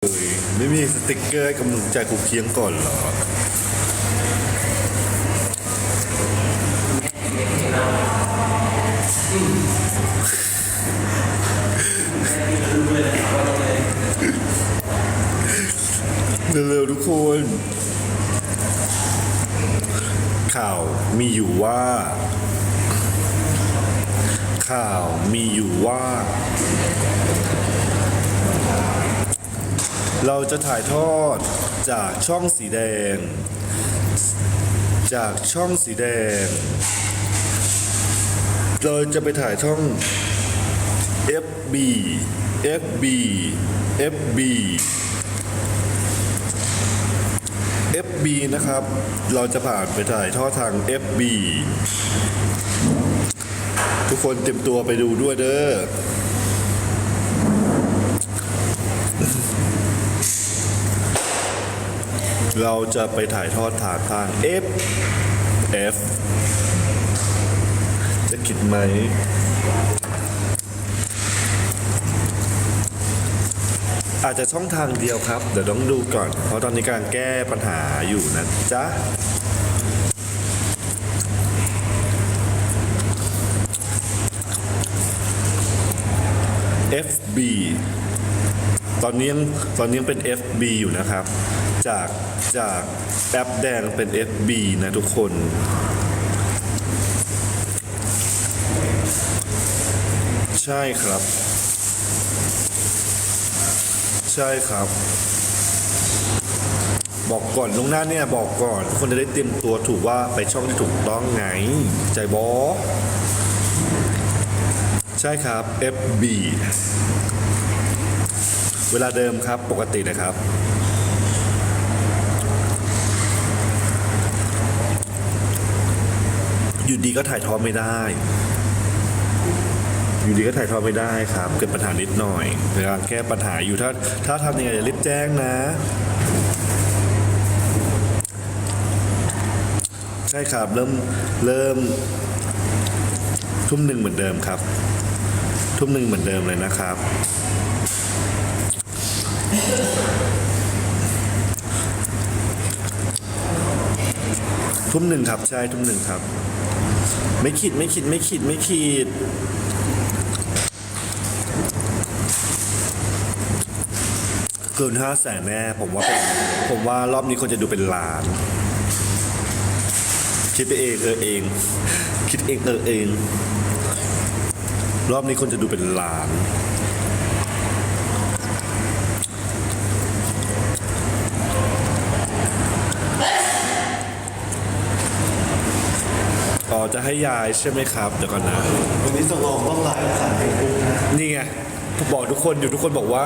เลยไม่มีสติกเกอร์กำลังใจกูเคียงก่อนเหรอเร็วๆทุกคน ข่าวมีอยู่ว่า ข่าวมีอยู่ว่า เราจะถ่ายทอดจากช่องสีแดง จากช่องสีแดง เราจะไปถ่ายช่อง FB FB FB FB นะครับ เราจะผ่านไปถ่ายทอดทาง FB ทุกคนเตรียมตัวไปดูด้วยเด้อ เราจะไปถ่ายทอดทางทาง F F จะคิดไหมอาจจะช่องทางเดียวครับ เดี๋ยวต้องดูก่อน เพราะตอนนี้กำลังแก้ปัญหาอยู่นะจ๊ะ FB ตอนนี้ยังตอนนี้ยังเป็น FB อยู่นะครับ จากจากแอปแดงเป็น FB นะทุกคนใช่ครับ ใช่ครับ บอกก่อนลงหน้าเนี่ยบอกก่อน คนจะได้เตรียมตัวถูกว่าไปช่องที่ถูกต้องไง ใจบอใช่ครับ FB เวลาเดิมครับปกตินะครับ อยู่ดีก็ถ่ายทอดไม่ได้ อยู่ดีก็ถ่ายทอดไม่ได้ครับ เกิดปัญหานิดหน่อยกำลังแก้ปัญหาอยู่ถ้าถ้าทำยังไงอย่ารีบแจ้งนะ ใช่ครับ เริ่มเริ่ม ทุ่มหนึ่งเหมือนเดิมครับ ทุ่มหนึ่งเหมือนเดิมเลยนะครับทุ่มหนึ่งครับ ใช่ทุ่มหนึ่งครับ ไม่ขีดไม่ขีดไม่ขีดไม่ขีดเกินห้าแสนแน่ผมว่าเป็นผมว่ารอบนี้คนจะดูเป็นล้าน คิดไปเองเออเอง คิดเองเออเอง รอบนี้คนจะดูเป็นล้าน อ๋อจะให้ยายใช่ไหมครับเดี๋ยวก่อนนะ วันนี้ตกลงต้องไลฟ์ผ่านเฟซบุ๊กนะนี่ไงบอกทุกคนอยู่ทุกคนบอกว่า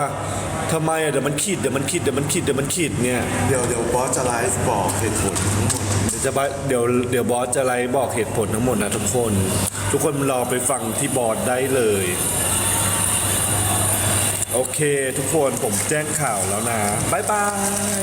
ทำไมอะเดี๋ยวมันขีดเดี๋ยวมันขีดเดี๋ยวมันขีดเดี๋ยวมันขีดเนี่ย เดี๋ยวเดี๋ยวบอสจะไลฟ์บอกเหตุผลทั้งหมดเดี๋ยวจะบะเดี๋ยวเดี๋ยวบอสจะไลฟ์บอกเหตุผลทั้งหมดนะทุกคน ทุกคนรอไปฟังที่บอสได้เลย โอเค ทุกคนผมแจ้งข่าวแล้วนะ บ๊ายบาย